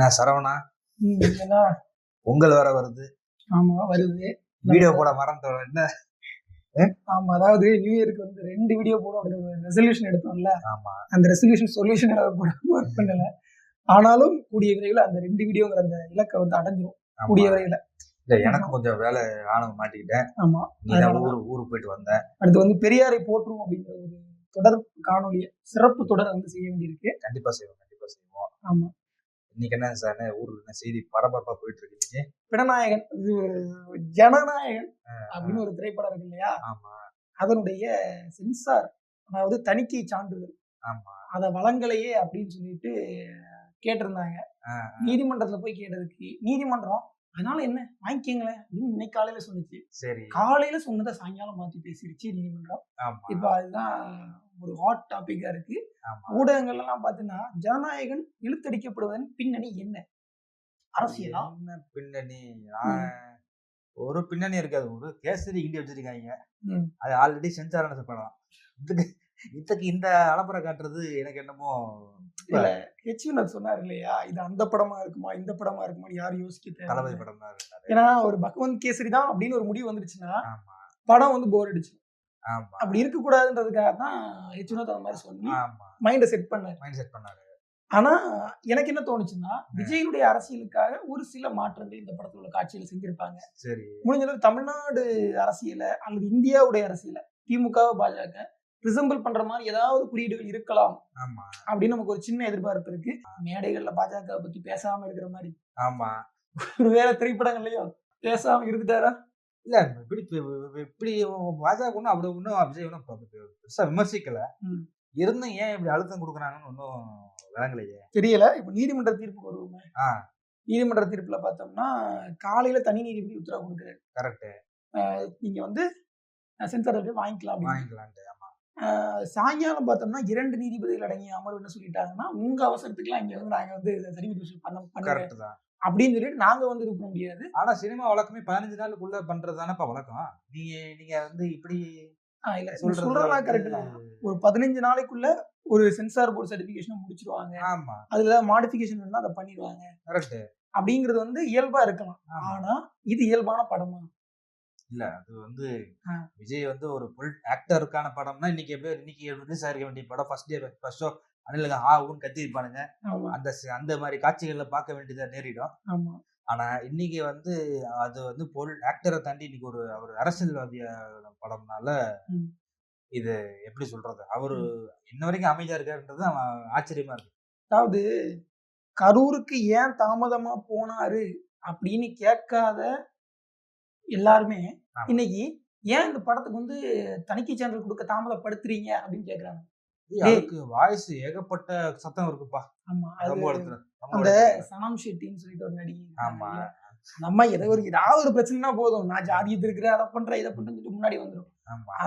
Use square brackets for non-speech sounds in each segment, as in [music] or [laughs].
என்ன சரவணா? பொங்கல் வேற வருது. ஆமா வருது. வீடியோ போட மறந்துட்டோம் என்ன? ஆமா அதாவது நியூ இயருக்கு வந்து ரெண்டு வீடியோ போடும் அப்படி ஒரு ரெசல்யூஷன் எடுத்தோம்ல. ஆமா. அந்த ரெசல்யூஷன் சொல்யூஷன் ஒர்க் பண்ணல. ஆனாலும் கூடிய விரைவில் அந்த ரெண்டு வீடியோங்கிற அந்த இலக்கை வந்து அடைஞ்சிரும். கூடிய விரைவில். இல்ல எனக்கு கொஞ்சம் வேலை ஆனவ மாட்டிக்கிட்டேன். ஆமா. ஊரு ஊருக்கு போயிட்டு வந்தேன் அடுத்து வந்து பெரியாரை போற்றுவோம் அப்படிங்கிற ஒரு தொடர் காணொலிய சிறப்பு தொடர் வந்து செய்ய வேண்டியிருக்கு. கண்டிப்பா செய்வோம் கண்டிப்பா செய்வோம். ஆமா. இன்னைக்கு என்ன சார் ஊர்ல என்ன செய்தி பரபரப்பா போயிட்டு இருக்கு பிணநாயகன் இது ஒரு ஜனநாயகன் அப்படின்னு ஒரு திரைப்படம் இருக்கு இல்லையா? ஆமா. அதனுடைய சென்சார் அதாவது தணிக்கை சான்றிதழ். ஆமா. அதை வழங்கலையே அப்படின்னு சொல்லிட்டு கேட்டிருந்தாங்க. நீதிமன்றத்துல போய் கேட்டதுக்கு நீதிமன்றம் அதனால என்ன? வாங்கிக்கங்களேன். அப்படின்னு இன்னைக்கு காலையில சொன்னுச்சு. சரி. காலையில சொன்னதை சாயங்காலம் மாத்தி பேசிருச்சு நீதிமன்றம் இப்ப அதுதான் ஒரு ஹாட் டாபிக்கா இருக்கு. ஊடகங்கள் எல்லாம் பாத்தீங்கன்னா ஜனநாயகன் இழுத்தடிக்கப்படுவதன் பின்னணி என்ன? அரசியலா? என்ன பின்னணி? ஒரு பின்னணி இருக்காது. ஒரு கேசரி கிண்டி வச்சிருக்காங்க. அது ஆல்ரெடி சென்சாரான படம் இதுக்கு இந்த அலப்பறை காட்டுறது எனக்கு என்னமோ இல்ல. ஹெச் வினோத் சொன்னார் இல்லையா? இது அந்த படமா இருக்குமா? இந்த படமா இருக்குமா யாரும் யோசிக்க தளபதி படம் தான் ஏன்னா ஒரு பகவந்த் கேசரி தான் அப்படின்னு ஒரு முடிவு வந்துருச்சுன்னா படம் வந்து போர் அடிச்சு அப்படி இருக்கக்கூடாதுன்றதுக்காக தான் ஹெச் வினோத் அந்த மாதிரி சொல்லி மைண்டை செட் பண்ணாரு. மைண்ட் செட் பண்ணாரு. ஆனா எனக்கு என்ன தோணுச்சுன்னா விஜயனுடைய அரசியலுக்காக ஒரு சில மாற்றங்கள் இந்த படத்துல உள்ள காட்சியில செஞ்சிருப்பாங்க. சரி. முடிஞ்ச அளவுக்கு தமிழ்நாடு அரசியல அல்லது இந்தியாவுடைய அரசியல திமுக பாஜக ரிசம்பிள் பண்ற மாதிரி ஏதாவது குறியீடுகள் இருக்கலாம். ஆமா. அப்படின்னு நமக்கு ஒரு சின்ன எதிர்பார்ப்பு இருக்கு. மேடைகள்ல பாஜக பத்தி பேசாம இருக்கிற மாதிரி. ஆமா. ஒருவேளை திரைப்படங்கள்லயும் பேசாம இருந்துட்டாரா? இல்ல இப்படி இப்ப- இப்படி பாஜக ஒன்றும் அப்படி ஒன்றும் விஜய் ஒன்றும் பெருசா விமர்சிக்கல. இருந்தும் ஏன் இப்படி அழுத்தம் கொடுக்குறாங்கன்னு ஒன்றும் விளங்கலையே. தெரியல. இப்ப நீதிமன்ற தீர்ப்புக்கு வருவோமே. நீதிமன்ற தீர்ப்புல பார்த்தோம்னா காலையில தனி நீதிபதி உத்தரவு கொடுக்குறாரு. கரெக்ட் நீங்க வந்து சென்சார் வாங்கிக்கலாம். வாங்கிக்கலான்ட்டு ஆஹ் சாயங்காலம் பார்த்தோம்னா இரண்டு நீதிபதிகள் அடங்கிய அமர்வு என்ன சொல்லிட்டாங்கன்னா உங்க அவசரத்துக்குலாம் இங்க வந்து நாங்க வந்து சர்டிஃபிகேட் பண்ண தான். அப்படின்னு சொல்லிட்டு நாங்க வந்து பண்ண முடியாது. ஆனா சினிமா வழக்கமே பதினஞ்சு நாளுக்குள்ள பண்றது தானேப்பா வழக்கம். நீங்க நீங்க வந்து இப்படி இல்ல சொல்றது சொல்றதெல்லாம் கரெக்ட் தான். ஒரு பதினஞ்சு நாளைக்குள்ள ஒரு சென்சார் போர்டு சர்டிபிகேஷன் முடிச்சிருவாங்க. ஆமா. அதுல மாடிஃபிகேஷன் வேணா அதை பண்ணிடுவாங்க கரெக்ட் அப்படிங்கிறது வந்து இயல்பா இருக்கலாம். ஆனா இது இயல்பான படமா. இல்ல. அது வந்து. விஜய் வந்து ஒரு பொல் ஆக்டருக்கான படம்னா இன்னைக்கு எப்படி இன்னைக்கு ரிலீஸ் ஆயிருக்க வேண்டிய படம். ஃபர்ஸ்ட் டே ஃபர்ஸ்ட் ஷோ அனிலுங்க ஆ ஊன்னு கத்தி இருப்பானுங்க ஆமா. அந்த அந்த மாதிரி காட்சிகள்ல பார்க்க வேண்டியதா நேரிடும். ஆமா. ஆனா இன்னைக்கு வந்து அது வந்து பொல் ஆக்டரை தாண்டி இன்னைக்கு ஒரு அவர் அரசியல்வாதிய படம்னால. இது எப்படி சொல்றது? அவரு இன்ன வரைக்கும் அமைதியா இருக்காருன்றது அவன் ஆச்சரியமா இருக்கு. அதாவது கரூருக்கு ஏன் தாமதமா போனாரு அப்படின்னு கேட்காத எல்லாருமே. இன்னைக்கு ஏன் இந்த படத்துக்கு வந்து தணிக்கை சான்றிதழ் கொடுக்க தாமதப்படுத்துறீங்க அப்படின்னு கேக்குறாங்க. அதுக்கு வாய்ஸ் ஏகப்பட்ட சத்தம் இருக்குப்பா. ஆமா அந்த. சனம் ஷெட்டின்னு சொல்லிட்டு ஒரு நடிகை ஆமா. நம்ம ஏதோ ஒரு ஏதாவது ஒரு பிரச்சனைனா போதும். நான் ஜாதியத்து இருக்கிறேன் அதை பண்றேன் இதை பண்றேன்னு சொல்லிட்டு முன்னாடி வந்துடும்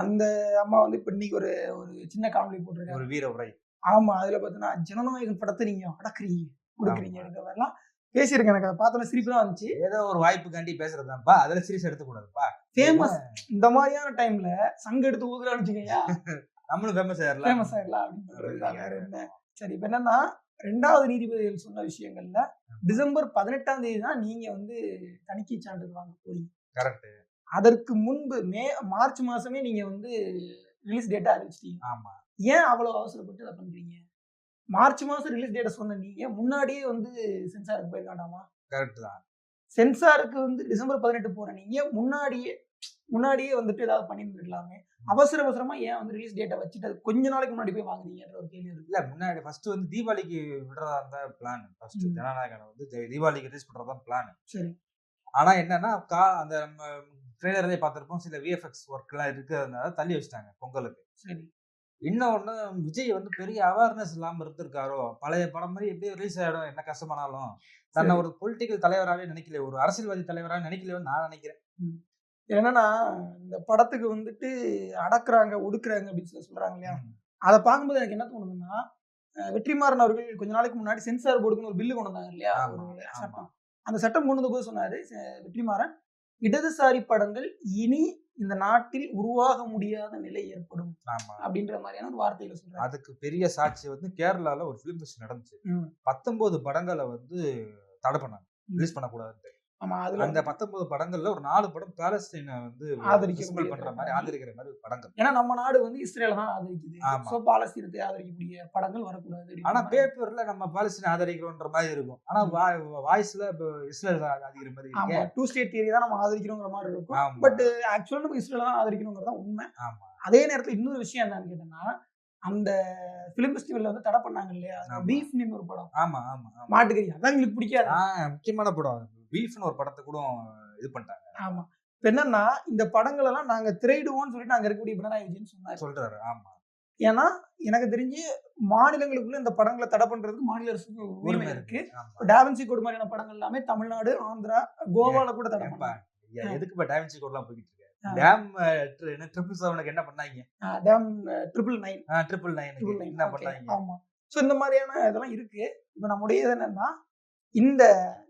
அந்த அம்மா வந்து இப்ப இன்னைக்கு ஒரு ஒரு சின்ன காமெடி போட்டிருக்காங்க. ஒரு வீர உரை. ஆமா அதுல பாத்தீங்கன்னா ஜனநாயகன் படத்தை நீங்க அடக்குறீங்க கொடுக்குறீங்க பேசியிருக்கேன் எனக்கு. அதை பார்த்தோன்னா சிரிப்பு தான் வந்துச்சு. ஏதோ ஒரு வாய்ப்புக்காண்டி பேசுறதுதான்ப்பா. அதுல சீரியஸ் எடுத்துக்க கூடாதுப்பா. ஃபேமஸ் இந்த மாதிரியான டைம்ல சங்க எடுத்து ஊதுறான்னு வச்சுக்கோங்க [laughs] நம்மளும் ஃபேமஸ் ஆயிரலாம். ஃபேமஸ் ஆயிடலாம் அப்படின்னு சரி இப்ப என்னன்னா ரெண்டாவது நீதிபதிகள் சொன்ன விஷயங்கள்ல டிசம்பர் பதினெட்டாம் தேதி தான் நீங்க வந்து தணிக்கை சான்றிதழ் வாங்க போறீங்க. கரெக்ட் அதற்கு முன்பு மே மார்ச் மாசமே நீங்க வந்து ரிலீஸ் டேட்டா அறிவிச்சிட்டீங்க. ஆமா. ஏன் அவ்வளவு அவசரப்பட்டு அதை பண்றீங்க? மார்ச் மாசம் ரிலீஸ் டேட்டை சொன்ன நீங்க முன்னாடியே வந்து சென்சாருக்கு போயிருக்காண்டாமா? கரெக்ட் தான். சென்சாருக்கு வந்து டிசம்பர் பதினெட்டு போற நீங்க முன்னாடியே முன்னாடியே வந்துட்டு ஏதாவது பண்ணிருந்துருக்கலாமே அவசர அவசரமா ஏன் வந்து ரிலீஸ் டேட்டை வச்சுட்டு அது கொஞ்ச நாளைக்கு முன்னாடி போய் வாங்குறீங்கன்ற ஒரு கேள்வி இருக்கு. இல்ல முன்னாடி ஃபர்ஸ்ட் வந்து தீபாவளிக்கு விடுறதா இருந்தா பிளான் ஃபர்ஸ்ட். ஜனநாயகனை வந்து தீபாவளிக்கு ரிலீஸ் பண்றதா பிளான் சரி. ஆனா என்னன்னா கா அந்த நம்ம ட்ரெய்லர்லயே பார்த்திருப்போம். சில விஎஃப்எக்ஸ் ஒர்க் எல்லாம் இருக்கிறதுனால தள்ளி வச்சிட்டாங்க பொங்கலுக்கு. சரி. இன்னொன்னு விஜய் வந்து பெரிய அவேர்னஸ் இல்லாம இருந்திருக்காரோ? பழைய படம் மாதிரி எப்படி ரிலீஸ் ஆயிடும். என்ன கஷ்டமானாலும். தன்னை. ஒரு பொலிட்டிக்கல் தலைவராகவே நினைக்கல ஒரு அரசியல்வாதி தலைவராக நினைக்கலையோன்னு நான் நினைக்கிறேன். என்னன்னா இந்த படத்துக்கு வந்துட்டு அடக்குறாங்க ஒடுக்குறாங்க அப்படின்னு சொல்லி சொல்றாங்க இல்லையா. அதை பார்க்கும்போது எனக்கு என்ன தோணுதுன்னா வெற்றிமாறன் அவர்கள் கொஞ்ச நாளைக்கு முன்னாடி சென்சார் போர்டுக்குன்னு ஒரு பில்லு கொண்டு வந்தாங்க இல்லையா. சட்டம். அந்த சட்டம் கொண்டு வந்த போது சொன்னாரு வெற்றிமாறன் இடதுசாரி படங்கள் இனி இந்த நாட்டில் உருவாக முடியாத நிலை ஏற்படும் ஆமா. அப்படின்ற மாதிரியான ஒரு வார்த்தையில சொல்றாரு. அதுக்கு பெரிய சாட்சி வந்து கேரளால ஒரு ஃபிலிம் ஃபெஸ்ட் நடந்துச்சு. பத்தொன்பது படங்களை வந்து தடை பண்ணாங்க. ரிலீஸ் பண்ணக்கூடாதுன்ட்டு. ஆமா அதுல அந்த பத்தொன்பது படங்கள்ல ஒரு நாலு படம் பாலஸ்தீனை வந்து ஆதரிக்க பண்ற மாதிரி ஆதரிக்கிற மாதிரி படங்கள். ஏன்னா நம்ம நாடு வந்து இஸ்ரேல தான் ஆதரிக்குது. சோ பாலஸ்தீனத்தை ஆதரிக்கக்கூடிய படங்கள் வரக்கூடாது ஆனா. பேப்பர்ல நம்ம பாலஸ்தீனை ஆதரிக்கிறோன்ற மாதிரி இருக்கும். ஆனா வாய்ஸ்ல இப்போ இஸ்ரேல் ஆதரிக்கிற மாதிரி இருக்கு. டூ ஸ்டேட் தியரி தான் நம்ம ஆதரிக்கணுங்கிற மாதிரி இருக்கும். பட் ஆக்சுவலா நம்ம இஸ்ரேல தான் ஆதரிக்கணுங்கிறது தான் உண்மை. ஆமா. அதே நேரத்துல இன்னொரு விஷயம் என்னன்னு கேட்டோம்னா அந்த பிலிம் ஃபெஸ்டிவல்ல வந்து தடை பண்ணாங்க இல்லையா? ஆமா. பீஃப்னு ஒரு படம். ஆமா ஆமா மாட்டுக்கறி. அதான் எங்களுக்கு பிடிக்காது. முக்கியமான படம் பீஃப்னு ஒரு படத்தை கூட இது பண்ணிட்டாங்க. ஆமா. இப்ப என்னன்னா இந்த படங்கள் எல்லாம் நாங்க திரையிடுவோம்னு சொல்லிட்டு அங்க இருக்கக்கூடிய பினராயி விஜயன் சொன்னாரு. சொல்றாரு. ஆமா. ஏன்னா எனக்கு தெரிஞ்சு மாநிலங்களுக்குள்ள இந்த படங்களை தடை பண்றதுக்கு மாநில அரசுக்கு உரிமை இருக்கு. டாவன்சி கோடு மாதிரியான படங்கள் எல்லாமே தமிழ்நாடு ஆந்திரா கோவால கூட தடை பண்ணாங்க எதுக்கு இப்ப டைம் கோட்லாம் போய்கிட்டு இருக்கு. டேம் என்ன ட்ரிபிள் செவனுக்கு என்ன பண்ணாங்க? Dam triple nine triple nine triple nine என்ன பண்ணாங்க? ஆமா. சோ இந்த மாதிரியான இதெல்லாம் இருக்கு. இப்ப நம்முடைய என்னன்னா இந்த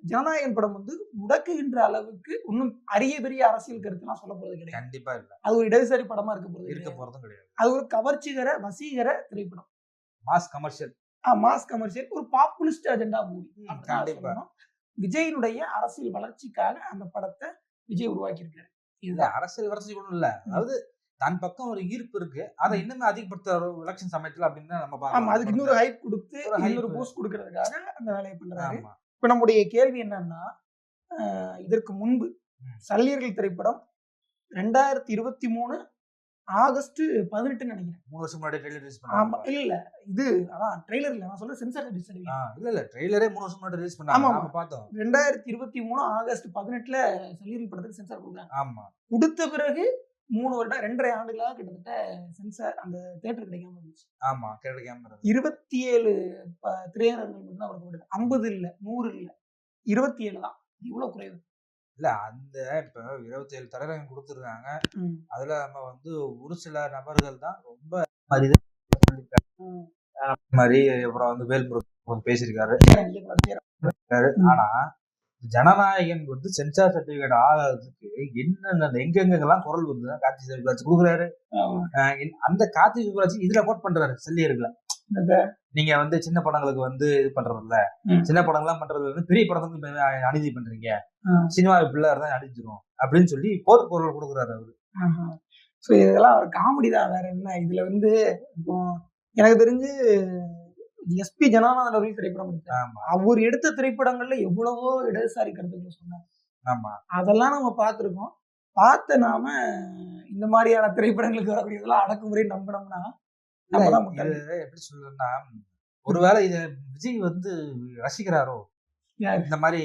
ஜனநாயகன் படம் வந்து முடக்குகின்ற அளவுக்கு இன்னும் அரிய பெரிய அரசியல் கருத்துலாம் சொல்ல போறது கிடையாது. கண்டிப்பா இல்ல. அது ஒரு இடதுசாரி படமா இருக்க போறது இருக்க. போறதும் கிடையாது. அது ஒரு கவர்ச்சிகர வசீகர திரைப்படம். Mass commercial. Mass commercial. ஒரு பாப்புலிஸ்ட் அஜெண்டா மூவி. விஜயினுடைய அரசியல் வளர்ச்சிக்காக அந்த படத்தை விஜய் உருவாக்கி இருக்காரு இதுதான். அரசியல் வளர்ச்சி கூட இல்ல. அதாவது தன் பக்கம் ஒரு ஈர்ப்பு இருக்கு. அதை இன்னுமே அதிகப்படுத்த எலெக்ஷன் சமயத்துல அப்படின்னு நம்ம பார்க்கலாம் அதுக்கு இன்னொரு ஹைப் கொடுத்து. இன்னொரு பூஸ்ட் கொடுக்கறதுக்காக அந்த வேலையை பண்றாரு. ஆமா. இப்ப நம்முடைய கேள்வி என்னன்னா இதற்கு முன்பு. சல்லியர்கள் திரைப்படம் ரெண்டாயிரத்தி இருபத்தி மூணு ஆகஸ்ட் பதினெட்டுன்னு நினைக்கிறேன். மூணு வருஷம் முன்னாடி ட்ரெய்லர் ரிலீஸ் ஆமா பண்ணாங்க இல்ல இல்ல இது அதான் ட்ரெய்லர் இல்ல நான் சொல்ல சென்சார் இல்ல இல்ல ட்ரெய்லரே மூணு வருஷம் முன்னாடி ரிலீஸ் பண்ணாங்க. ஆமா, பார்த்தோம் ரெண்டாயிரத்தி இருபத்தி மூணு ஆகஸ்ட் பதினெட்டுல சல்லியர்கள் படத்துக்கு சென்சார் கொடுக்குறாங்க. ஆமா. கொடுத்த பிறகு மூணு வருடம் ரெண்டரை ஆண்டுகளாக கிட்டத்தட்ட சென்சார் அந்த தேட்டர் கிடைக்காம இருந்துச்சு. ஆமா கிடைக்காம. இருபத்தி ஏழு திரையரங்குகள் மட்டும் தான் கொடுக்கப்படுது ஐம்பது இல்ல நூறு இல்ல இருபத்தி ஏழு தான். இவ்வளவு குறைவு. இல்ல அந்த இப்ப இருபத்தி ஏழு திரையரங்கம் கொடுத்துருக்காங்க. அதுல நம்ம வந்து ஒரு சில நபர்கள் தான் ரொம்ப மாதிரி அப்புறம் வந்து வேல்முருகன் பேசியிருக்காரு. ஆனா ஜனநாயகன் வந்து சென்சார் சர்டிபிகேட் ஆகிறதுக்கு என்னென்ன எங்கெங்கெல்லாம் குரல் வருது கார்த்தி சிவராஜ் கொடுக்குறாரு. அந்த கார்த்தி சிவராஜ் இதுல கோட் பண்றாரு செல்லியர்களை. நீங்க வந்து சின்ன படங்களுக்கு வந்து இது பண்றது இல்ல. சின்ன படங்கள்லாம் பண்றது வந்து பெரிய படத்துக்கு அநீதி பண்றீங்க. சினிமா பிள்ளையார் தான் அடிஞ்சிரும் அப்படின்னு சொல்லி போர் குரல் கொடுக்குறாரு அவரு. So இதெல்லாம் ஒரு காமெடி தான். வேற என்ன? இதுல வந்து இப்போ எனக்கு தெரிஞ்சு எஸ்பி ஜனார்தன் அவர்கள் திரைப்படம் எடுத்தார். அவர் எடுத்த திரைப்படங்கள்ல எவ்வளவோ இடதுசாரி கருத்துக்கள் சொன்னார். ஆமா. அதெல்லாம் நம்ம பார்த்திருக்கோம். பார்த்த நாம இந்த மாதிரியான திரைப்படங்களுக்கு வரக்கூடியதெல்லாம் அடக்குமுறை நம்பினோம்னா எப்படி சொல்றேன்னா ஒருவேளை இத விஜய் வந்து ரசிக்கிறாரோ? இந்த மாதிரி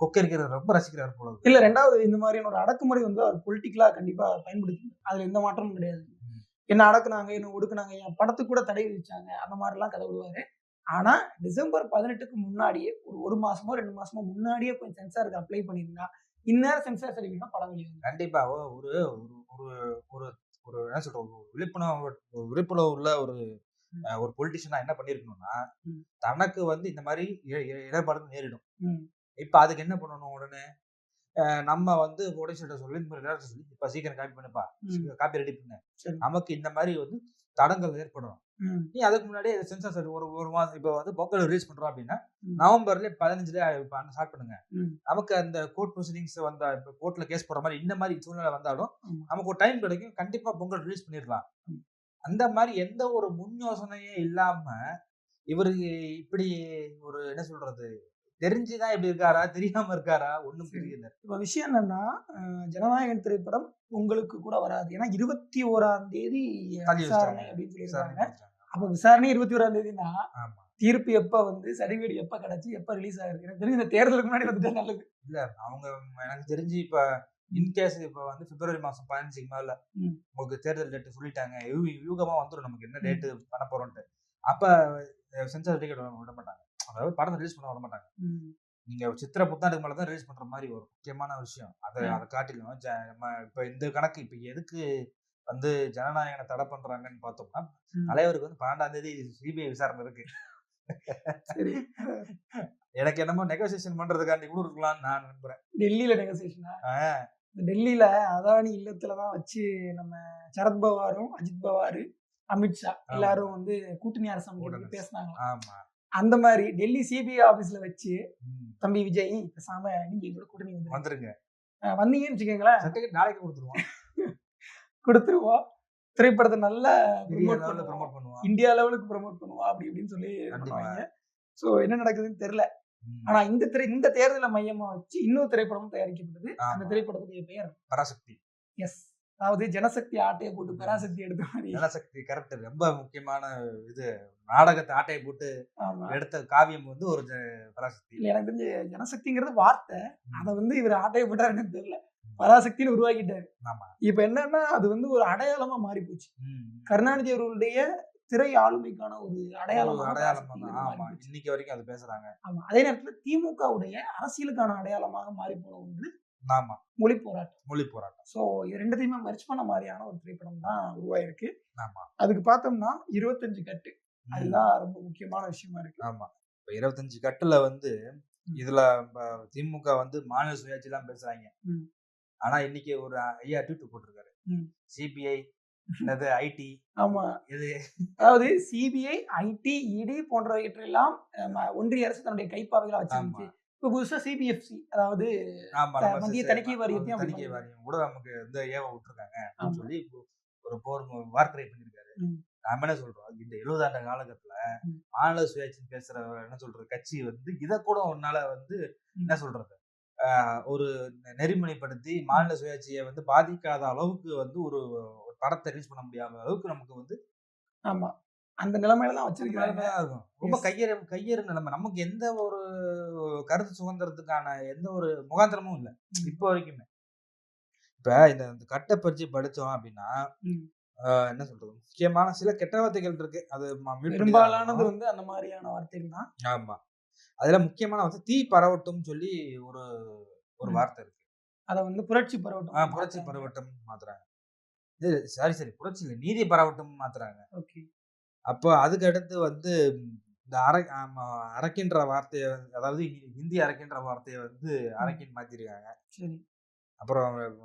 கொக்கரிக்கிற ரொம்ப ரசிக்கிறாரு போல. இல்ல ரெண்டாவது இந்த மாதிரியான ஒரு அடக்குமுறை வந்து அவர் பொலிட்டிக்கலா கண்டிப்பா பயன்படுத்தி அதுல எந்த மாற்றமும் கிடையாது. என்ன அடக்குனாங்க என்ன ஒடுக்குனாங்க என் படத்துக்கு கூட தடை விதிச்சாங்க அந்த மாதிரி எல்லாம் கதை விடுவாரு. ஆனா டிசம்பர் பதினெட்டுக்கு முன்னாடியே ஒரு ஒரு மாசமோ ரெண்டு மாசமோ முன்னாடியே போய் சென்சாருக்கு அப்ளை பண்ணியிருந்தா இந்நேரம் சென்சார் சர்டிஃபிகேட் படம் வெளியே வரும் கண்டிப்பா. ஒரு ஒரு ஒரு ஒரு ஒரு என்ன சொல்ற ஒரு விழிப்புணர்வு விழிப்புணர்வு உள்ள ஒரு ஒரு பொலிட்டிஷியனா என்ன பண்ணிருக்கணும்னா. தனக்கு வந்து இந்த மாதிரி இடர்பாடு நேரிடும். இப்ப அதுக்கு என்ன பண்ணணும் உடனே? நம்ம வந்து ப்ரொடியூசர்கிட்ட சொல்லி director சொல்லி இப்ப சீக்கிரம் காப்பி பண்ணுப்பா. காப்பி ரெடி பண்ணு சரி. நமக்கு இந்த மாதிரி வந்து தடங்கள் ஏற்படும். நீ அதுக்கு முன்னாடியே சென்சார் சர்டி ஒரு ஒரு மாதம் இப்போ வந்து பொங்கல் ரிலீஸ் பண்றோம் அப்படின்னா. நவம்பர்ல பதினஞ்சுல ஸ்டார்ட் பண்ணுங்க. நமக்கு அந்த கோர்ட் ப்ரொசீடிங்ஸ் வந்த கோர்ட்ல கேஸ் போடுற மாதிரி இந்த மாதிரி சூழ்நிலை வந்தாலும். நமக்கு ஒரு டைம் கிடைக்கும் கண்டிப்பா பொங்கல் ரிலீஸ் பண்ணிடலாம். அந்த மாதிரி எந்த ஒரு முன் யோசனையே இல்லாம இவருக்கு இப்படி ஒரு என்ன சொல்றது தெரிஞ்சுதான் இப்படி இருக்காரா? தெரியாம இருக்காரா? ஒண்ணும் சரி. தெரியல இப்ப விஷயம் என்னன்னா அஹ், ஜனநாயகன் திரைப்படம் உங்களுக்கு கூட வராது. ஏன்னா இருபத்தி ஓராம் தேதி விசாரணை. அப்படின்னு சொல்லியிருக்காங்க. அப்ப விசாரணை இருபத்தி ஓராம் தேதினா தீர்ப்பு எப்ப வந்து சர்டிபிகேட் எப்ப கிடைச்சு எப்ப ரிலீஸ் ஆகுது? எனக்கு தெரிஞ்சு இந்த தேர்தலுக்கு முன்னாடி வந்துட்டா நல்லது. இல்ல அவங்க எனக்கு தெரிஞ்சு இப்ப இன்கேஸ் இப்ப வந்து பிப்ரவரி மாசம் பதினஞ்சுக்கு மேல. உங்களுக்கு தேர்தல் டேட் சொல்லிட்டாங்க. யூகமா வந்துடும் நமக்கு என்ன ம். டேட் பண்ண போறோம்ட்டு அப்ப சென்சார் டிக்கெட் விட மாட்டாங்க அதாவது படத்தை ரிலீஸ் பண்ண விட மாட்டாங்க நீங்க சித்திர புத்தாண்டுக்கு மேல தான் ரிலீஸ் பண்ற மாதிரி ஒரு முக்கியமான விஷயம். அதை. அதை காட்டிலும் இப்ப இந்த கணக்கு இப்ப எதுக்கு வந்து ஜனநாயகனை தடை பண்றாங்கன்னு பார்த்தோம்னா. தலைவருக்கு வந்து பன்னெண்டாம் தேதி சிபிஐ விசாரணை இருக்கு. எனக்கு என்னமோ நெகோசியேஷன் பண்றதுக்காண்டி கூட இருக்கலாம்னு நான் நம்புறேன். டெல்லியில நெகோசியேஷனா டெல்லியில அதானி இல்லத்துலதான் வச்சு நம்ம சரத் பவாரும் அஜித் பவார் அமித்ஷா எல்லாரும் வந்து கூட்டணி அரசு. பேசினாங்க ஆமா. அந்த மாதிரி டெல்லி சிபிஐ ஆபீஸ்ல வச்சு. தம்பி விஜய் பேசாம நீங்க எங்களோட கூட்டணி வந்து வந்துருங்க. வந்தீங்கன்னு வச்சுக்கோங்களேன். சர்டிபிகேட் நாளைக்கு கொடுத்துருவோம். [laughs] கொடுத்துருவோம். திரைப்படத்தை நல்லா லெவலில் பண்ணுவோம். ப்ரமோட் பண்ணுவோம். இந்தியா லெவலுக்கு ப்ரமோட் பண்ணுவா அப்படி இப்படின்னு சொல்லி. பண்ணுவாங்க. சோ என்ன நடக்குதுன்னு தெரியல. ஆனா இந்த திரை இந்த தேர்தலை மையமா வச்சு இன்னொரு திரைப்படமும் தயாரிக்கப்பட்டது. அந்த. திரைப்படத்துடைய பெயர். பராசக்தி. எஸ் அதாவது ஜனசக்தி ஆட்டையை போட்டு பராசக்தி எடுத்த மாதிரி. ஜனசக்தி கரெக்ட். ரொம்ப முக்கியமான இது. நாடகத்தை ஆட்டையை போட்டு எடுத்த காவியம் வந்து ஒரு பராசக்தி. இல்ல எனக்கு தெரிஞ்சு ஜனசக்திங்கிறது வார்த்தை. அதை வந்து இவர் ஆட்டையை போட்டாருன்னு தெரியல. பராசக்தின்னு உருவாக்கிட்டாரு. ஆமா. இப்ப என்னன்னா அது வந்து ஒரு அடையாளமா மாறி போச்சு. கருணாநிதி அவர்களுடைய திரை ஆளுமைக்கான ஒரு அடையாளம் அடையாளம் இன்னைக்கு வரைக்கும் அது பேசுறாங்க. ஆமா. அதே நேரத்துல திமுகவுடைய அரசியலுக்கான அடையாளமாக மாறி போன ஒன்று ஆமா. மொழி போராட்டம் மொழி போராட்டம் ஸோ இது ரெண்டுத்தையுமே மர்ச் பண்ண மாதிரியான ஒரு திரைப்படம் தான் உருவாயிருக்கு. ஆமா. அதுக்கு பார்த்தோம்னா இருபத்தஞ்சு கட்டு. அதுதான் ரொம்ப முக்கியமான விஷயமா இருக்கு. ஆமா. இப்ப இருபத்தஞ்சு கட்டுல வந்து இதுல திமுக வந்து மாநில சுயாட்சி எல்லாம் பேசுறாங்க. ஆனா இன்னைக்கு ஒரு ஐயா ட்வீட் போட்டிருக்காரு. சிபிஐ என்னது ஐடி ஆமா. இது. அதாவது சிபிஐ ஐடி இடி போன்றவற்றையெல்லாம் ஒன்றிய அரசு தன்னுடைய கைப்பாவைகளா வச்சிருந்துச்சு. இப்ப புதுசா சிபிஎஃப்சி அதாவது மத்திய தணிக்கை அப்படி தணிக்கை. வாரியம் கூட நமக்கு வந்து ஏவ விட்டுருக்காங்க அப்படின்னு. சொல்லி ஒரு போர் வார்த்தை பண்ணிருக்காரு ம். நாம என்ன சொல்றோம் இந்த எழுபதாண்டு காலகட்டத்துல. மாநில சுயாட்சி பேசுற என்ன சொல்றது கட்சி வந்து இத கூட உன்னால வந்து. என்ன சொல்றது ஒரு நெறிமுறைப்படுத்தி மாநில சுயாட்சியை வந்து பாதிக்காத அளவுக்கு வந்து ஒரு ஒரு படத்தை ரிலீஸ் பண்ண முடியாத அளவுக்கு நமக்கு வந்து ஆமா அந்த நிலைமையில தான் வச்சிருக்காங்க இருக்கும். ரொம்ப. கையறு கையறு நிலைமை. நமக்கு எந்த ஒரு கருத்து சுதந்திரத்துக்கான எந்த ஒரு முகாந்திரமும் இல்லை. இப்போ வரைக்குமே. இப்ப இந்த கட்டை பறிச்சு படிச்சோம் அப்படின்னா என்ன சொல்றது? முக்கியமான சில கெட்ட வார்த்தைகள் இருக்கு. அது பெரும்பாலானது. வந்து அந்த மாதிரியான வார்த்தைகள் தான். ஆமா. அதுல முக்கியமான வந்து தீ பரவட்டும் சொல்லி ஒரு ஒரு. வார்த்தை இருக்கு. அதை வந்து புரட்சி பரவட்டும் புரட்சி பரவட்டும் மாத்துறாங்க. சாரி சரி. புரட்சி இல்லை. நீதி பரவட்டும் மாத்துறாங்க. ஓகே. அப்போ அதுக்கு அடுத்து வந்து இந்த அரை அரக்கின்ற வார்த்தையை வந்து- அதாவது ஹிந்தி அரக்கின்ற வார்த்தையை வந்து அரக்கின்னு மாத்திருக்காங்க. சரி. அப்புறம்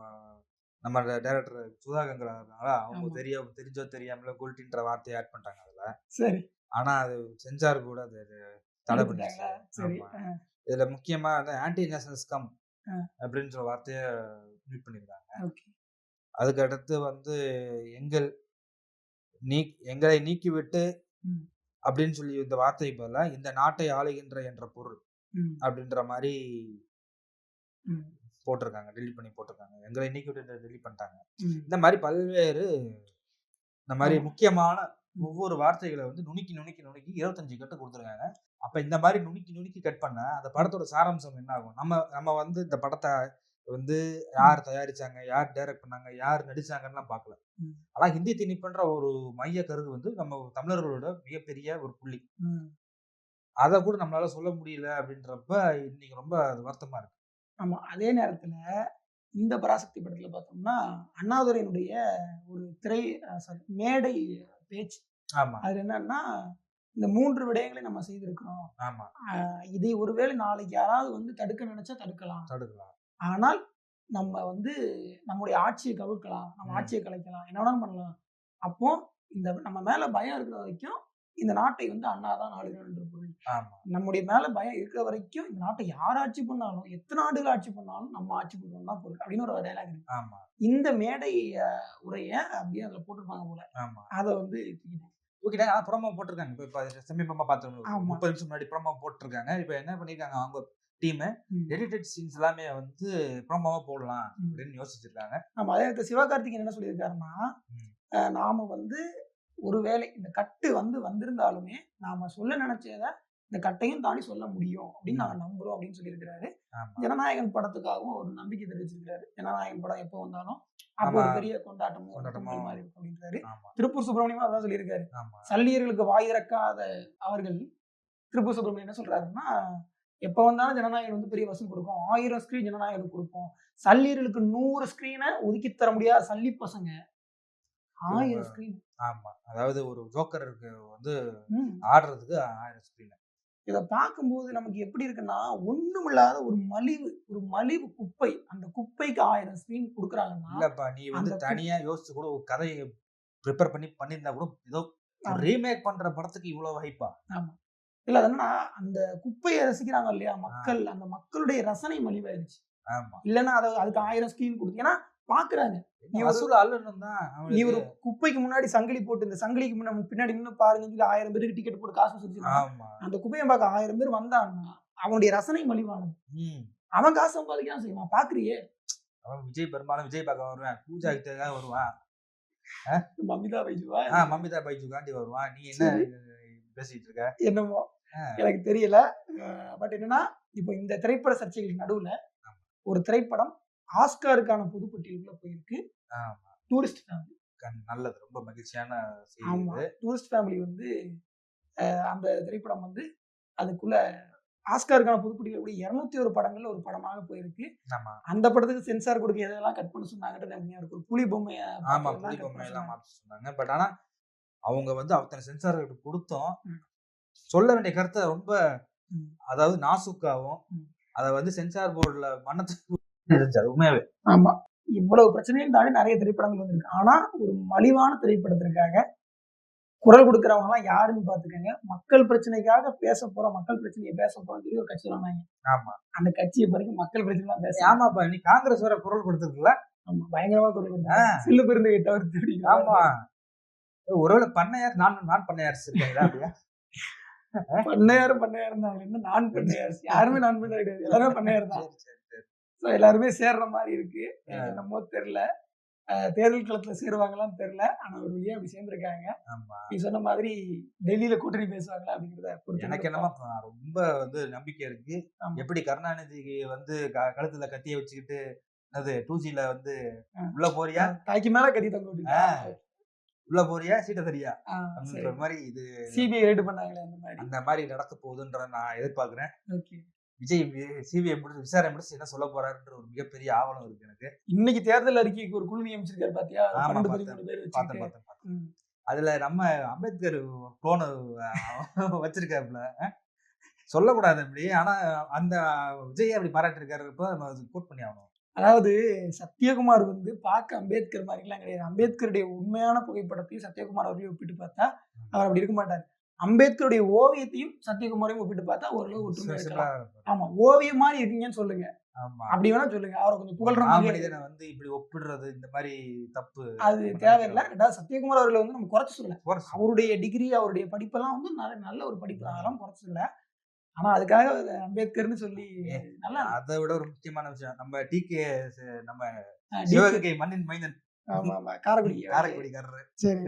நம்ம டைரக்டர் சுதா கங்கரா இருக்காங்களா அவங்க. தெரிய தெரிஞ்சோ தெரியாமல குல்ட்டின்ற வார்த்தையை ஆட் பண்ணிட்டாங்க அதுல. சரி. ஆனா அது சென்சார் கூட அது தடை? பண்ணிட்டாங்க. இதுல முக்கியமா வந்து ஆன்டி நேஷனல்ஸ் கம் ஆ. அப்படின்னு சொல்ற வார்த்தையை மியூட் பண்ணிருக்காங்க. ஓகே. அதுக்கு அடுத்து வந்து எங்கள் நீ எங்களை நீக்கிவிட்டு. அப்படின்னு சொல்லி இந்த வார்த்தை பதிலா இந்த நாட்டை ஆளுகின்ற என்ற பொருள் அப்படின்ற மாதிரி போட்டிருக்காங்க. டெலிட் பண்ணி போட்டிருக்காங்க. எங்களை நீக்கிவிட்டு டெலிட் பண்ணிட்டாங்க. இந்த மாதிரி பல்வேறு இந்த மாதிரி. முக்கியமான. ஒவ்வொரு வார்த்தைகளை வந்து நுணுக்கி நுணுக்கி நுணுக்கி இருபத்தஞ்சு கட்டு கொடுத்துருக்காங்க. அப்ப இந்த மாதிரி நுணுக்கி நுணுக்கி கட் பண்ண அந்த படத்தோட சாராம்சம் என்ன ஆகும்? நம்ம நம்ம வந்து இந்த படத்தை வந்து யார் தயாரிச்சாங்க? யார் டைரக்ட் பண்ணாங்க? யார் நடிச்சாங்கன்னு பார்க்கல. ஆனா ஹிந்தி திணிப்புன்ற ஒரு மைய கருது வந்து நம்ம தமிழர்களோட மிகப்பெரிய ஒரு புள்ளி. அதை கூட நம்மளால சொல்ல முடியல அப்படின்றப்ப இன்னைக்கு ரொம்ப அது வருத்தமா இருக்கு. ஆமா. அதே நேரத்துல இந்த பராசக்தி படத்துல பார்த்தோம்னா அண்ணாதுரையினுடைய ஒரு திரை சாரி மேடை பேச்சு. ஆமா. அது என்னன்னா இந்த மூன்று விடயங்களை நம்ம செய்திருக்கிறோம். ஆமா. இதை ஒருவேளை நாளைக்கு யாராவது வந்து தடுக்க நினைச்சா தடுக்கலாம். தடுக்கலாம். ஆனால் நம்ம வந்து நம்முடைய ஆட்சியை கவிழ்க்கலாம் நம்ம. ஆட்சியை கலைக்கலாம். என்ன வேணாலும் பண்ணலாம். அப்போ இந்த நம்ம மேல பயம் இருக்கிற வரைக்கும் இந்த நாட்டை வந்து அண்ணா தான் ஆளுநர் என்ற பொருள் நம்முடைய மேல பயம் இருக்கிற வரைக்கும் இந்த நாட்டை யார் ஆட்சி பண்ணாலும் எத்தனை ஆண்டுகள் ஆட்சி பண்ணாலும் நம்ம ஆட்சி பண்ணுவோம் தான் பொருள் அப்படின்னு ஒரு டைலாக் இருக்கு. இந்த மேடை உரைய அப்படியே அதுல போட்டிருப்பாங்க போல. ஆமா. அதை வந்து தூக்கிட்டாங்க. ஓகே ஆனா ப்ரோமோ போட்டிருக்காங்க இப்போ இப்போ சமீபமா பார்த்தோம் ஆமா. முப்பது நிமிஷம் முன்னாடி ப்ரோமோ போட்டிருக்காங்க இப்போ என்ன பண்ணிருக்காங்க அவங்க டீம். எடிட்டட் சீன்ஸ் எல்லாமே வந்து ப்ரோமோவா போடலாம். அப்படின்னு யோசிச்சிருக்காங்க ஆமா அதே சிவகார்த்திகேயன் என்ன சொல்லியிருக்காருன்னா நாம வந்து ஒருவேளை இந்த கட்டு வந்து வந்திருந்தாலுமே நாம சொல்ல நினைச்சத இந்த கட்டையும் தாண்டி சொல்ல முடியும் அப்படின்னு நாங்க நம்புறோம் அப்படின்னு சொல்லியிருக்கிறாரு. ஜனநாயகன் படத்துக்காகவும் ஒரு நம்பிக்கை தெரிவிச்சிருக்காரு ஜனநாயகன் படம் எப்போ வந்தாலும் அப்போ ஆமா. ஒரு பெரிய கொண்டாட்டமும் கொண்டாட்டமா. பொங்கல் மாதிரி இருக்கும் அப்படின்றாரு. திருப்பூர் சுப்பிரமணியமும் அதான் சொல்லியிருக்காரு. சல்லியர்களுக்கு வாய் திறக்காத அவர்கள் திருப்பூர் சுப்பிரமணியம் என்ன சொல்றாருன்னா எப்ப வந்தாலும் ஜனநாயகம் வந்து பெரிய வசம் கொடுக்கும். ஆயிரம் ஸ்கிரீன் ஜனநாயகம் கொடுப்போம் சல்லியர்களுக்கு நூறு ஸ்கிரீனை ஒதுக்கி தர முடியாத சல்லி பசங்க. ஆயிரம் ஸ்கிரீன் ஆமா. அதாவது ஒரு ஜோக்கருக்கு வந்து ஆடுறதுக்கு ஆயிரம் ஸ்கிரீன் இதை பார்க்கும்போது நமக்கு எப்படி இருக்குன்னா ஒண்ணுமில்லாத ஒரு மலிவு ஒரு மலிவு குப்பை. அந்த குப்பைக்கு ஆயிரம் ஸ்கிரீன் கொடுக்குறாங்கன்னா இல்லப்பா நீ வந்து தனியா யோசிச்சு கூட ஒரு கதையை ப்ரிப்பேர் பண்ணி பண்ணியிருந்தா கூட ஏதோ. ரீமேக் பண்ற படத்துக்கு இவ்வளவு ஹைப்பா ஆமா. இல்ல அது என்னன்னா அந்த குப்பையை ரசிக்கிறாங்க இல்லையா மக்கள் அந்த மக்களுடைய ரசனை மலிவாயிருச்சு ஆமா. இல்லைன்னா அதை அதுக்கு ஆயிரம் ஸ்கீம் கொடுத்து ஏன்னா பாக்குறாங்க. நீ ஒரு-. குப்பைக்கு முன்னாடி சங்கிலி போட்டு இந்த சங்கிலிக்கு முன்னாடி பின்னாடி நின்று பாருங்க சொல்லி ஆயிரம் பேருக்கு டிக்கெட் போட்டு காசு வச்சிருக்காங்க அந்த குப்பையை பார்க்க ஆயிரம் பேர் வந்தான்னா அவனுடைய ரசனை மலிவானது. அவன் காசு சம்பாதிக்கலாம் செய்வான். பாக்குறியே? அவன் விஜய் பெரும்பாலும் விஜய் பார்க்க வருவேன். பூஜா கிட்டக்காக வருவான். மமிதா பைஜுவா? ஆ மமிதா பைஜுக்காண்டி வருவான். நீ என்ன. பேசிட்டு இருக்க? என்னமோ. எனக்கு தெரியல. பட் என்னன்னா இப்போ இந்த திரைப்பட சர்ச்சைகள் நடுவுல ஒரு திரைப்படம் ஆஸ்காருக்கான பொதுப்பட்டியலுக்குள்ள போயிருக்கு. ஆமா. Tourist family. நல்லது. ரொம்ப மகிழ்ச்சியான செய்தி ஆமா. இது டூரிஸ்ட் ஃபேமிலி வந்து அந்த திரைப்படம் வந்து அதுக்குள்ள ஆஸ்காருக்கான பொதுப்பட்டியல் கூட இருநூத்தி ஒரு படங்கள்ல ஒரு படமாக போயிருக்கு. அந்த படத்துக்கு சென்சார் கொடுக்க எதெல்லாம் கட் பண்ண சொன்னாங்கன்றது இருக்கு. ஒரு புலி பொம்மைய ஆமா. புலி பொம்மை எல்லாம் சொன்னாங்க. பட் ஆனா அவங்க வந்து அத்தனை சென்சார் கொடுத்தோம். சொல்ல வேண்டிய கருத்தை ரொம்ப. அதாவது நாசுக்காவும். அத வந்து சென்சார் போர்டுல மன்னத்துக்கு இருந்துச்சு உண்மையாவே. ஆமா. இவ்வளவு பிரச்சனையும் தாண்டி நிறைய திரைப்படங்கள் வந்திருக்கு. ஆனா ஒரு மலிவான திரைப்படத்திற்காக குரல் கொடுக்கறவங்க எல்லாம் யாருன்னு பாத்துக்கோங்க மக்கள் பிரச்சனைக்காக பேச போறோம் மக்கள் பிரச்சனையை பேச போறோம் சொல்லி ஒரு கட்சி சொன்னாங்க ஆமா. அந்த கட்சியை வரைக்கும் மக்கள் பிரச்சனை தான் பேச ஆமாப்பா. நீ காங்கிரஸ் வர குரல் கொடுத்துருக்குல்ல? ஆமா. பயங்கரமா குரல் கொடுத்தாங்க சில்லு பெருந்தையை தவிர்த்து அப்படிங்கிற ஆமா. ஒருவேளை பண்ணையார் நான் நான் பண்ணையார் இருக்காங்களா அப்படியா? தான் என்ன நான் பண்ணையார்? யாருமே நான் பண்ணையார் கிடையாது. எல்லாருமே பண்ணையார் தான். So, எல்லாருமே சேர்ற மாதிரி இருக்கு. என்னமோ தெரியல. தேர்தல் களத்துல சேருவாங்களான்னு தெரியல. ஆனா ஒரு வழியா அப்படி சேர்ந்திருக்காங்க. நீ சொன்ன மாதிரி டெல்லியில கூட்டணி பேசுவாங்களா அப்படிங்கிறத பொறுத்து எனக்கு என்னமா ரொம்ப வந்து நம்பிக்கை இருக்கு. எப்படி கருணாநிதிக்கு வந்து கழுத்துல கத்திய வச்சுக்கிட்டு அது டூ ஜில வந்து. உள்ள போறியா? தாய்க்கு மேல கட்டி தங்க விட்டுட்டாங்க. உள்ள போறியா? சீட்டை தரியா? அப்படின்ற. மாதிரி இது சிபிஐ ரைடு பண்ணாங்களே அந்த மாதிரி. அந்த மாதிரி நடக்க போகுதுன்ற நான் எதிர்பார்க்கிறேன். ஓகே. விஜய் சிபிஐ முடிச்சு விசாரணை முடிச்சு என்ன சொல்ல போறாருன்ற ஒரு மிகப்பெரிய ஆவலம் இருக்கு எனக்கு. இன்னைக்கு தேர்தல் அறிக்கைக்கு ஒரு குழு நியமிச்சிருக்காரு பாத்தியா? பார்த்தேன். பார்த்தேன். அதுல நம்ம அம்பேத்கர் குளோனு வச்சிருக்காருல? சொல்லக்கூடாது அப்படி. ஆனா அந்த விஜய் அப்படி பாராட்டிருக்காரு இப்போ நம்ம கோட் பண்ணி ஆகணும். அதாவது சத்யகுமார் வந்து பார்க்க அம்பேத்கர் மாதிரிலாம் கிடையாது. அம்பேத்கருடைய உண்மையான புகைப்படத்தையும் சத்யகுமார் அவர்களையும் ஒப்பிட்டு பார்த்தா அவர் அப்படி இருக்க மாட்டார். அம்பேத்கருடைய ஓவியத்தையும் சத்யகுமாரையும் ஒப்பிட்டு பார்த்தா ஓரளவு ஒற்றுமை இருக்கலாம். ஆமா ஓவியம் மாதிரி இருக்கீங்கன்னு சொல்லுங்க. ஆமா. அப்படி வேணா சொல்லுங்க. அவரை கொஞ்சம் புகழ்ற மனிதனை வந்து இப்படி ஒப்பிடுறது இந்த மாதிரி தப்பு அது தேவையில்லை. ரெண்டாவது சத்யகுமார் அவர்களை வந்து நம்ம குறைச்சு சொல்லல. குறைச்சு. அவருடைய டிகிரி அவருடைய படிப்பெல்லாம் வந்து நல்ல நல்ல ஒரு படிப்பு. அதெல்லாம் குறைச்சு இல்ல ஆனா அதுக்காக அது அம்பேத்கர்னு சொல்லி நல்லா அதை விட ஒரு முக்கியமான விஷயம் நம்ம டிகே நம்ம அஹ், சிவகங்கை மண்ணின் மைந்தன். ஆமா ஆமா. காரைக்குடி. காரைக்குடிக்காரரு. சரி.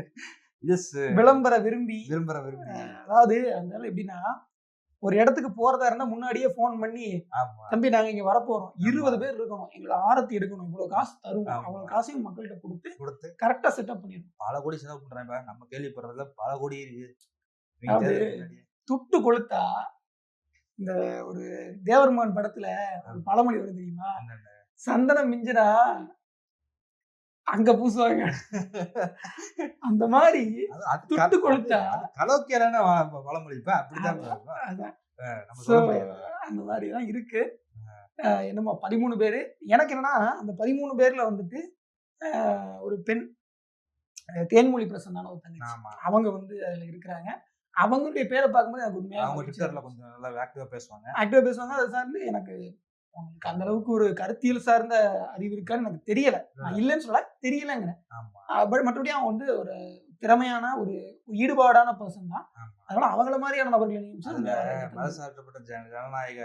விளம்பர விரும்பி. விரும்புற விரும்பி. அதாவது அதனால எப்படின்னா ஒரு இடத்துக்கு போறதா இருந்தா முன்னாடியே ஃபோன் பண்ணி தம்பி நாங்க இங்க வரப்போறோம். இருபது பேர் இருக்கணும். எங்களை ஆரத்தி எடுக்கணும். இவ்வளவு காசு தருவோம். அவ்வளவு காசையும் மக்கள்கிட்ட கொடுத்து கொடுத்து. கரெக்டா செட்டப் பண்ணிடணும். பல கோடி செலவு பண்றேன் நம்ம கேள்விப்படுறதுல பல கோடி இருக்கு. துட்டு கொளுத்தா இந்த ஒரு தேவர்மான் படத்துல ஒரு பழமொழி வருது தெரியுமா? சந்தனம் மிஞ்சினா அங்க பூசுவாங்க. அந்த மாதிரி துட்டு க- கொளுத்தா? அது கலோக்கியலான வ- பழமொழி இப்ப அப்படிதான் அந்த மாதிரி தான் இருக்கு என்னமோ பதிமூணு பேரு. எனக்கு என்னன்னா அந்த பதிமூணு பேர்ல வந்துட்டு ஒரு பெண் தேன்மொழி பிரசன்னான ஒரு தங்கச்சி. அவங்க வந்து அதுல இருக்கிறாங்க. அவங்களுடைய பேரை பார்க்கும்போது எனக்கு உண்மையா அவங்க ட்விட்டர்ல கொஞ்சம் நல்லா ஆக்டிவா பேசுவாங்க. ஆக்டிவா பேசுவாங்க. அது சார்ந்து எனக்கு உங்களுக்கு அந்த அளவுக்கு ஒரு கருத்தியல் சார்ந்த அறிவு இருக்கான்னு எனக்கு தெரியல. நான் இல்லைன்னு சொல்ல தெரியலங்கிறேன். ஆமா. பட் மற்றபடி அவங்க வந்து ஒரு திறமையான ஒரு ஈடுபாடான பர்சன் தான். அதனால அவங்கள மாதிரியான நபர்களை ஜன- ஜனநாயக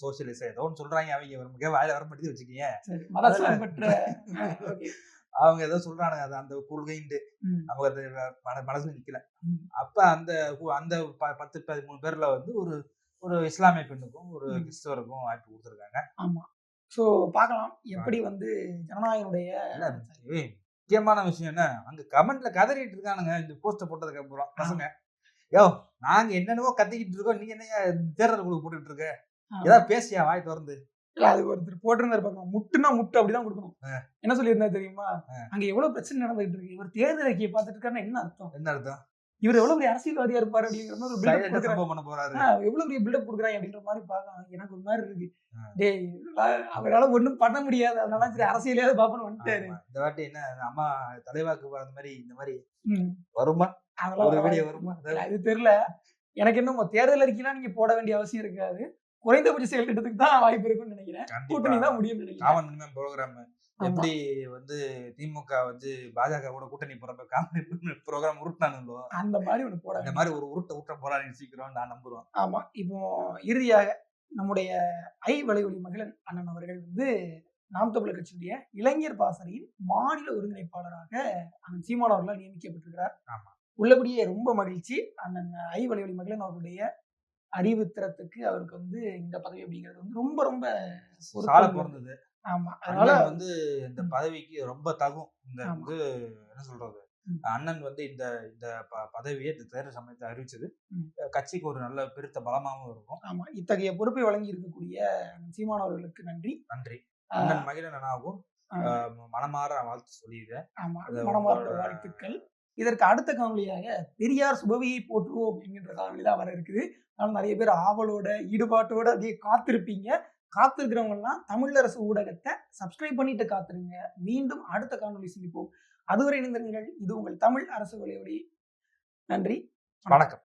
சோசியலிச ஏதோ ஒன்று சொல்றாங்க அவங்க மிக வாயில வர மாட்டேங்குது வச்சுக்கீங்க சரி, மதசார்பற்ற அவங்க ஏதோ சொல்றானுங்க அது அந்த அது மன மனசுல நிக்கல. அப்ப அந்த அந்த பத்து பதிமூணு பேர்ல வந்து ஒரு ஒரு இஸ்லாமிய பெண்ணுக்கும் ஒரு. கிறிஸ்தவருக்கும் வாய்ப்பு கொடுத்துருக்காங்க. ஆமா. சோ பார்க்கலாம். எப்படி வந்து ஜனநாயகனுடைய முக்கியமான விஷயம் என்ன? அங்க கமெண்ட்ல கதறிட்டு இருக்கானுங்க. இந்த போஸ்ட போட்டதுக்கு அப்புறம் பசங்க. யோ நாங்க என்னென்னவோ கத்திக்கிட்டு இருக்கோம். நீ என்ன தேர்தல் குழு போட்டுட்டு இருக்க. ஏதாவது பேசியா? வாய் திறந்து. இல்ல அது ஒருத்தர் போட்டிருந்தாரு பார்க்கலாம் முட்டுனா முட்டு அப்படிதான் கொடுக்கணும். என்ன சொல்லியிருந்தா தெரியுமா. அங்க எவ்வளவு பிரச்சனை நடந்துட்டு இருக்கு? இவர் தேர்தல் அறிக்கையை பார்த்துட்டு இருக்காருன்னா என்ன அர்த்தம்? என்ன அர்த்தம்? இவர் எவ்வளவு பெரிய அரசியல்வாதியா இருப்பாரு அப்படிங்கிற மாதிரி ஒரு பண்ண போறாரு. எவ்வளவு பெரிய பில்டப் கொடுக்குறாங்க அப்படின்ற மாதிரி பார்க்கலாம். எனக்கு ஒரு மாதிரி இருக்கு. டேய் அவரால ஒண்ணும் பண்ண முடியாது. அதனால சரி அரசியலையாவது பாப்பன்னு வந்துட்டாரு. இந்த வாட்டி என்ன அம்மா தலைவாக்கு அந்த மாதிரி இந்த மாதிரி. வருமா? அதெல்லாம் வருமா? அது தெரியல. எனக்கு இன்னும் தேர்தல் அறிக்கைலாம் நீங்க போட வேண்டிய அவசியம் இருக்காது. குறைந்தபட்ச செயல் திட்டத்துக்கு தான் வாய்ப்பு இருக்குன்னு நினைக்கிறேன். கூட்டணி தான் முடியும்னு நினைக்கிறேன். ப்ரோக்ராம். எப்படி வந்து திமுக வந்து பாஜக கூட கூட்டணி போறப்ப காமன் ப்ரோக்ராம் உருட்டானுங்களோ அந்த மாதிரி ஒண்ணு போட வேண்டிய மாதிரி ஒரு உருட்ட உருட்ட போறாங்க சீக்கிரம் நான் நம்புறோம். ஆமா. இப்போ இறுதியாக நம்முடைய ஐ வலைவலி மகிழன் அண்ணன் அவர்கள் வந்து நாம் தமிழர் கட்சியுடைய இளைஞர் பாசறையின் மாநில ஒருங்கிணைப்பாளராக அண்ணன் சீமான் அவர்களால் நியமிக்கப்பட்டிருக்கிறார். ஆமா. உள்ளபடியே ரொம்ப மகிழ்ச்சி. அண்ணன் ஐ வலைவலி மகிழன் அவர்களுடைய அறிவு திறத்துக்கு அவருக்கு வந்து இந்த பதவி அப்படிங்கிறது வந்து ரொம்ப ரொம்ப சால. பிறந்தது. ஆமா. அதனால வந்து இந்த. பதவிக்கு ரொம்ப தகும். இந்த. வந்து என்ன சொல்றது. அண்ணன் வந்து இந்த இந்த பதவியை இந்த தேர்தல் சமயத்தை அறிவிச்சது. கட்சிக்கு ஒரு நல்ல பெருத்த பலமாகவும் இருக்கும். ஆமா. இத்தகைய பொறுப்பை வழங்கி இருக்கக்கூடிய அண்ணன் சீமான் அவர்களுக்கு நன்றி. நன்றி. அண்ணன் மகிழன் அண்ணாவும் மனமாற வாழ்த்து சொல்லியிருக்கேன். ஆமா. உங்களோட- வாழ்த்துக்கள். இதற்கு அடுத்த காணொலியாக பெரியார் சுபவியை போற்றுவோம் என்கின்ற காணொலி தான் வர இருக்குது. அதனால நிறைய பேர் ஆவலோட ஈடுபாட்டோட அப்படியே காத்திருப்பீங்க. காத்திருக்கிறவங்கலாம் தமிழரசு ஊடகத்தை சப்ஸ்கிரைப் பண்ணிட்டு காத்துருங்க. மீண்டும் அடுத்த காணொலி சந்திப்போம். அதுவரை இணைந்திருங்கள். இது உங்கள் தமிழ் அரசு வலையொலி. நன்றி. வணக்கம்.